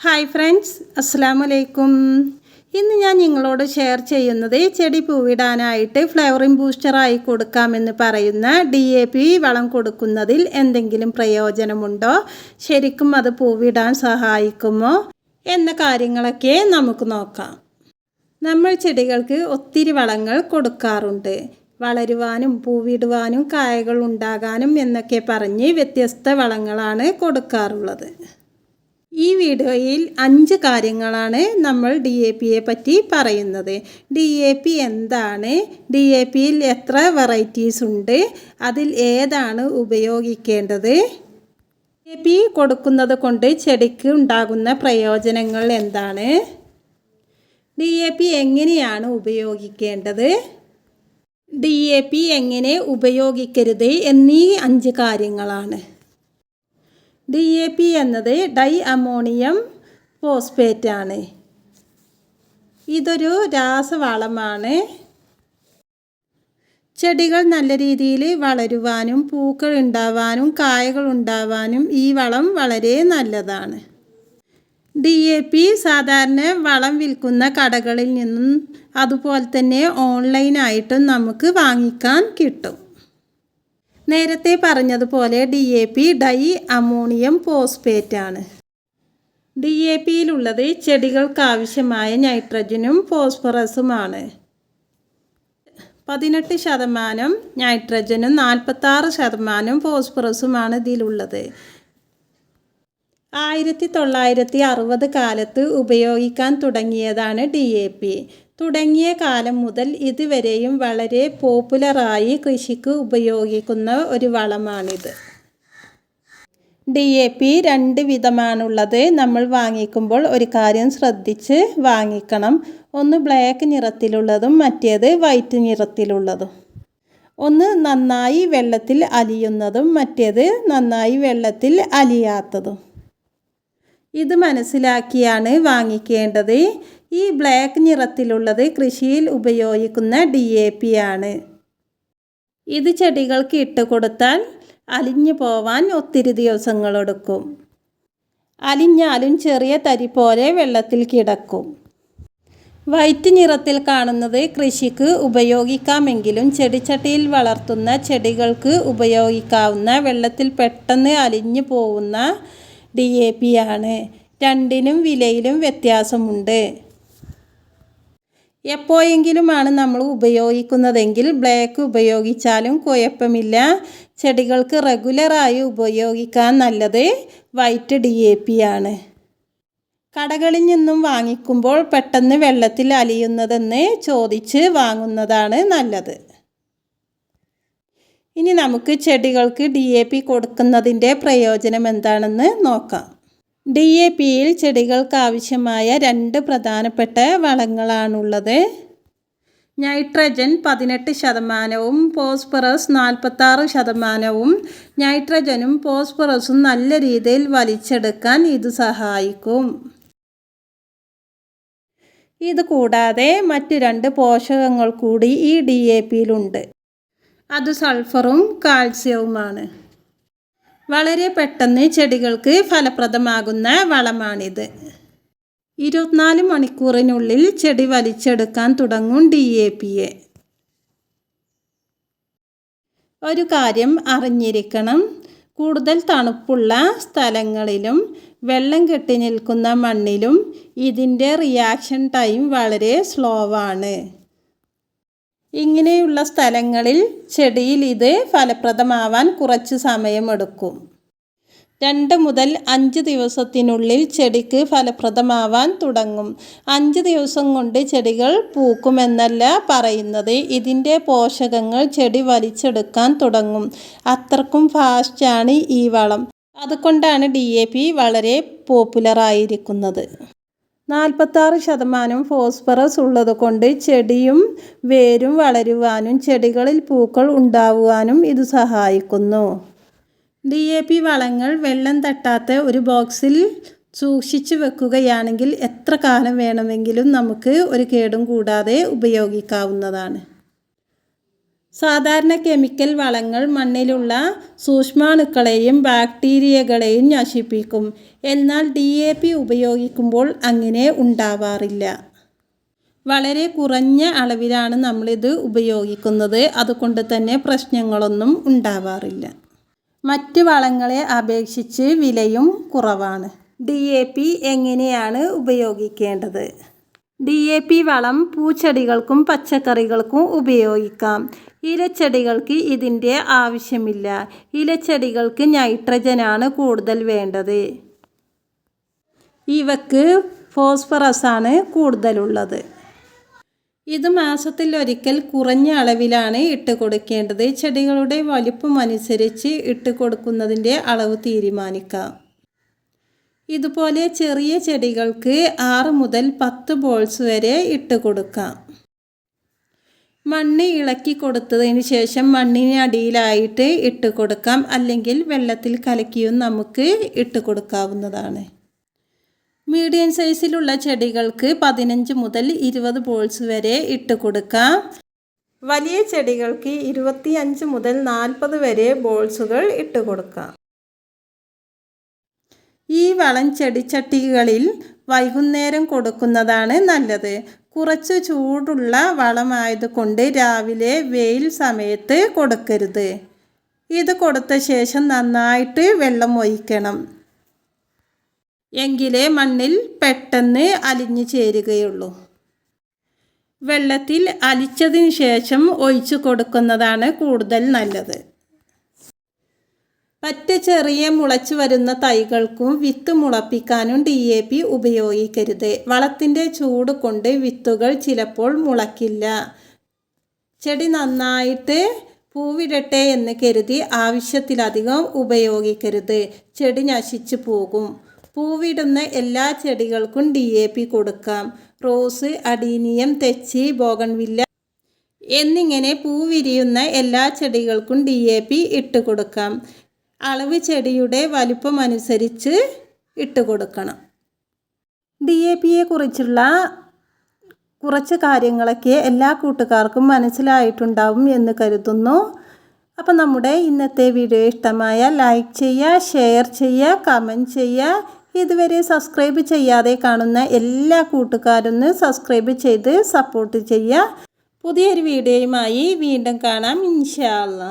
Hi friends അസ്സാം വലൈക്കും ഇന്ന് ഞാൻ നിങ്ങളോട് ഷെയർ ചെയ്യുന്നത് ചെടി പൂവിടാനായിട്ട് ഫ്ലവറിംഗ് ബൂസ്റ്ററായി കൊടുക്കാമെന്ന് പറയുന്ന ഡി എ പി വളം കൊടുക്കുന്നതിൽ എന്തെങ്കിലും പ്രയോജനമുണ്ടോ? ശരിക്കും അത് പൂവിടാൻ സഹായിക്കുമോ? എന്ന കാര്യങ്ങളൊക്കെ നമുക്ക് നോക്കാം. നമ്മൾ ചെടികൾക്ക് ഒത്തിരി വളങ്ങൾ കൊടുക്കാറുണ്ട്. വളരുവാനും പൂവിടുവാനും കായകൾ ഉണ്ടാകാനും എന്നൊക്കെ പറഞ്ഞ് വ്യത്യസ്ത വളങ്ങളാണ് കൊടുക്കാറുള്ളത്. ഈ വീഡിയോയിൽ അഞ്ച് കാര്യങ്ങളാണ് നമ്മൾ ഡി എ പിയെ പറ്റി പറയുന്നത്. ഡി എ പി എന്താണ്? ഡി എ പിയിൽ എത്ര വെറൈറ്റീസ് ഉണ്ട്? അതിൽ ഏതാണ് ഉപയോഗിക്കേണ്ടത്? ഡി എ പി കൊടുക്കുന്നത് കൊണ്ട് ചെടിക്ക് ഉണ്ടാകുന്ന പ്രയോജനങ്ങൾ എന്താണ്? ഡി എ പി എങ്ങനെയാണ് ഉപയോഗിക്കേണ്ടത്? ഡി എ പി എങ്ങനെ ഉപയോഗിക്കരുത്? എന്നീ അഞ്ച് കാര്യങ്ങളാണ്. D A P di ammonium ammonium phosphate ആണ് ഇതൊരു രാസവളമാണ്. ചെടികൾ നല്ല രീതിയിൽ വളരുവാനും പൂക്കൾ ഉണ്ടാവാനും കായകൾ ഉണ്ടാവാനും ഈ വളം വളരെ നല്ലതാണ്. ഡി എ പി സാധാരണ വളം വിൽക്കുന്ന കടകളിൽ നിന്നും അതുപോലെ തന്നെ ഓൺലൈനായിട്ടും നമുക്ക് വാങ്ങിക്കാൻ കിട്ടും. നേരത്തെ പറഞ്ഞതുപോലെ D A P di ammonium phosphate ആണ് ഡി എ പിയിലുള്ളത് ചെടികൾക്കാവശ്യമായ നൈട്രജനും ഫോസ്ഫറസുമാണ്. പതിനെട്ട് ശതമാനം നൈട്രജനും നാൽപ്പത്താറ് ശതമാനം ഫോസ്ഫറസുമാണ് ഇതിലുള്ളത്. ആയിരത്തി തൊള്ളായിരത്തി അറുപത് കാലത്ത് ഉപയോഗിക്കാൻ തുടങ്ങിയതാണ് ഡി എ പി തുടങ്ങിയ കാലം മുതൽ ഇതുവരെയും വളരെ പോപ്പുലറായി കൃഷിക്ക് ഉപയോഗിക്കുന്ന ഒരു വളമാണിത്. ഡി എ പി രണ്ട് വിധമാണുള്ളത്. നമ്മൾ വാങ്ങിക്കുമ്പോൾ ഒരു കാര്യം ശ്രദ്ധിച്ച് വാങ്ങിക്കണം. ഒന്ന് ബ്ലാക്ക് നിറത്തിലുള്ളതും മറ്റേത് വൈറ്റ് നിറത്തിലുള്ളതും. ഒന്ന് നന്നായി വെള്ളത്തിൽ അലിയുന്നതും മറ്റേത് നന്നായി വെള്ളത്തിൽ അലിയാത്തതും. ഇത് മനസ്സിലാക്കിയാണ് വാങ്ങിക്കേണ്ടത്. ഈ ബ്ലാക്ക് നിറത്തിലുള്ളത് കൃഷിയിൽ ഉപയോഗിക്കുന്ന ഡി എ പി ആണ്. ഇത് ചെടികൾക്ക് ഇട്ട് കൊടുത്താൽ അലിഞ്ഞു പോവാൻ ഒത്തിരി ദിവസങ്ങളെടുക്കും അലിഞ്ഞാലും ചെറിയ തരി പോലെ വെള്ളത്തിൽ കിടക്കും. വൈറ്റ് നിറത്തിൽ കാണുന്നത് കൃഷിക്ക് ഉപയോഗിക്കാമെങ്കിലും ചെടിച്ചട്ടിയിൽ വളർത്തുന്ന ചെടികൾക്ക് ഉപയോഗിക്കാവുന്ന വെള്ളത്തിൽ പെട്ടെന്ന് അലിഞ്ഞു പോകുന്ന ഡി എ പി ആണ്. രണ്ടിനും വിലയിലും വ്യത്യാസമുണ്ട്. എപ്പോഴെങ്കിലുമാണ് നമ്മൾ ഉപയോഗിക്കുന്നതെങ്കിൽ ബ്ലാക്ക് ഉപയോഗിച്ചാലും കുഴപ്പമില്ല. ചെടികൾക്ക് റെഗുലറായി ഉപയോഗിക്കാൻ നല്ലത് വൈറ്റ് ഡി എ പി ആണ്. കടകളിൽ നിന്നും വാങ്ങിക്കുമ്പോൾ പെട്ടെന്ന് വെള്ളത്തിൽ അലിയുന്നതെന്ന് ചോദിച്ച് വാങ്ങുന്നതാണ് നല്ലത്. ഇനി നമുക്ക് ചെടികൾക്ക് ഡി എ പി കൊടുക്കുന്നതിന്റെ പ്രയോജനം എന്താണെന്ന് നോക്കാം. ഡി എ പിയിൽ ചെടികൾക്ക് ആവശ്യമായ രണ്ട് പ്രധാനപ്പെട്ട വളങ്ങളാണുള്ളത്. നൈട്രജൻ പതിനെട്ട് ശതമാനവും ഫോസ്ഫറസ് നാൽപ്പത്താറ് ശതമാനവും. നൈട്രജനും ഫോസ്ഫറസും നല്ല രീതിയിൽ വലിച്ചെടുക്കാൻ ഇത് സഹായിക്കും. ഇത് കൂടാതെ മറ്റു രണ്ട് പോഷകങ്ങൾ കൂടി ഈ ഡി എ പിയിലുണ്ട് അത് സൾഫറും കാൽസ്യവുമാണ്. വളരെ പെട്ടെന്ന് ചെടികൾക്ക് ഫലപ്രദമാകുന്ന വളമാണിത്. ഇരുപത്തിനാല് മണിക്കൂറിനുള്ളിൽ ചെടി വലിച്ചെടുക്കാൻ തുടങ്ങും ഡി എ പിയെ. ഒരു കാര്യം അറിഞ്ഞിരിക്കണം. കൂടുതൽ തണുപ്പുള്ള സ്ഥലങ്ങളിലും വെള്ളം കെട്ടി നിൽക്കുന്ന മണ്ണിലും ഇതിന്റെ റിയാക്ഷൻ ടൈം വളരെ സ്ലോവാണ് ഇങ്ങനെയുള്ള സ്ഥലങ്ങളിൽ ചെടിയിൽ ഇത് ഫലപ്രദമാവാൻ കുറച്ച് സമയമെടുക്കും. രണ്ട് മുതൽ അഞ്ച് ദിവസത്തിനുള്ളിൽ ചെടിക്ക് ഫലപ്രദമാവാൻ തുടങ്ങും. അഞ്ച് ദിവസം കൊണ്ട് ചെടികൾ പൂക്കുമെന്നല്ല പറയുന്നത്. ഇതിന്റെ പോഷകങ്ങൾ ചെടി വലിച്ചെടുക്കാൻ തുടങ്ങും. അത്രക്കും ഫാസ്റ്റാണ് ഈ വളം. അതുകൊണ്ടാണ് ഡി എ പി വളരെ പോപ്പുലറായിരിക്കുന്നത്. നാൽപ്പത്താറ് ശതമാനം ഫോസ്ഫറസ് ഉള്ളതുകൊണ്ട് ചെടിയും വേരും വളരുവാനും ചെടികളിൽ പൂക്കൾ ഉണ്ടാവുവാനും ഇത് സഹായിക്കുന്നു. ഡി എ പി വളങ്ങൾ വെള്ളം തട്ടാത്ത ഒരു ബോക്സിൽ സൂക്ഷിച്ചു വെക്കുകയാണെങ്കിൽ എത്ര കാലം വേണമെങ്കിലും നമുക്ക് ഒരു കേടും കൂടാതെ ഉപയോഗിക്കാവുന്നതാണ്. സാധാരണ കെമിക്കൽ വളങ്ങൾ മണ്ണിലുള്ള സൂക്ഷ്മാണുക്കളെയും ബാക്ടീരിയകളെയും നശിപ്പിക്കും. എന്നാൽ ഡി എ പി ഉപയോഗിക്കുമ്പോൾ അങ്ങനെ ഉണ്ടാവാറില്ല. വളരെ കുറഞ്ഞ അളവിലാണ് നമ്മളിത് ഉപയോഗിക്കുന്നത്. അതുകൊണ്ട് തന്നെ പ്രശ്നങ്ങളൊന്നും ഉണ്ടാവാറില്ല. മറ്റ് വളങ്ങളെ അപേക്ഷിച്ച് വിലയും കുറവാണ്. ഡി എ പി എങ്ങനെയാണ് ഉപയോഗിക്കേണ്ടത്? ഡി എ പി വളം പൂച്ചെടികൾക്കും പച്ചക്കറികൾക്കും ഉപയോഗിക്കാം. ഇലച്ചെടികൾക്ക് ഇതിന്റെ ആവശ്യമില്ല. ഇലച്ചെടികൾക്ക് നൈട്രജനാണ് കൂടുതൽ വേണ്ടത്. ഇവക്ക് ഫോസ്ഫറസാണ് കൂടുതലുള്ളത്. ഇത് മാസത്തിൽ ഒരിക്കൽ കുറഞ്ഞ അളവിലാണ് ഇട്ട് കൊടുക്കേണ്ടത്. ചെടികളുടെ വലിപ്പം അനുസരിച്ച് ഇട്ട് കൊടുക്കുന്നതിന്റെ അളവ് തീരുമാനിക്കാം. ഇതുപോലെ ചെറിയ ചെടികൾക്ക് ആറ് മുതൽ പത്ത് ബോൾസ് വരെ ഇട്ട് കൊടുക്കാം. മണ്ണ് ഇളക്കി കൊടുത്തതിന് ശേഷം മണ്ണിന് അടിയിലായിട്ട് ഇട്ട് കൊടുക്കാം. അല്ലെങ്കിൽ വെള്ളത്തിൽ കലക്കിയും നമുക്ക് ഇട്ട് കൊടുക്കാവുന്നതാണ്. മീഡിയം സൈസിലുള്ള ചെടികൾക്ക് പതിനഞ്ച് മുതൽ ഇരുപത് ബോൾസ് വരെ ഇട്ട് കൊടുക്കാം. വലിയ ചെടികൾക്ക് ഇരുപത്തിയഞ്ച് മുതൽ നാൽപ്പത് വരെ ബോൾസുകൾ ഇട്ട് കൊടുക്കാം. ഈ വളം ചെടിച്ചട്ടികളിൽ വൈകുന്നേരം കൊടുക്കുന്നതാണ് നല്ലത്. കുറച്ച് ചൂടുള്ള വളമായതുകൊണ്ട് രാവിലെ വെയിൽ സമയത്ത് കൊടുക്കരുത്. ഇത് കൊടുത്ത ശേഷം നന്നായിട്ട് വെള്ളം ഒഴിക്കണം. എങ്കിലേ മണ്ണിൽ പെട്ടെന്ന് അലിഞ്ഞു ചേരുകയുള്ളൂ. വെള്ളത്തിൽ അലിച്ചതിന് ശേഷം ഒഴിച്ചു കൊടുക്കുന്നതാണ് കൂടുതൽ നല്ലത്. പറ്റ ചെറിയ മുളച്ചു വരുന്ന തൈകൾക്കും വിത്ത് മുളപ്പിക്കാനും ഡി എ പി ഉപയോഗിക്കരുത്. വളത്തിന്റെ ചൂട് കൊണ്ട് വിത്തുകൾ ചിലപ്പോൾ മുളക്കില്ല. ചെടി നന്നായിട്ട് പൂവിടട്ടെ എന്ന് കരുതി ആവശ്യത്തിലധികം ഉപയോഗിക്കരുത്. ചെടി നശിച്ചു പോകും. പൂവിടുന്ന എല്ലാ ചെടികൾക്കും ഡി എ പി കൊടുക്കാം. റോസ് അഡീനിയം തെച്ചി ബോഗൺവില്ല എന്നിങ്ങനെ പൂവിരിയുന്ന എല്ലാ ചെടികൾക്കും ഡി എ പി ഇട്ട് കൊടുക്കാം അളവ് ചെടിയുടെ വലിപ്പം അനുസരിച്ച് ഇട്ട് കൊടുക്കണം. ഡി എ പിയെ കുറിച്ചുള്ള കുറച്ച് കാര്യങ്ങളൊക്കെ എല്ലാ കൂട്ടുകാർക്കും മനസ്സിലായിട്ടുണ്ടാവും എന്ന് കരുതുന്നു. അപ്പോൾ നമ്മുടെ ഇന്നത്തെ വീഡിയോ ഇഷ്ടമായ ലൈക്ക് ചെയ്യുക ഷെയർ ചെയ്യുക കമന്റ് ചെയ്യുക. ഇതുവരെ സബ്സ്ക്രൈബ് ചെയ്യാതെ കാണുന്ന എല്ലാ കൂട്ടുകാരൊന്ന് സബ്സ്ക്രൈബ് ചെയ്ത് സപ്പോർട്ട് ചെയ്യുക. പുതിയൊരു വീഡിയോയുമായി വീണ്ടും കാണാം. ഇൻഷാ അല്ലാ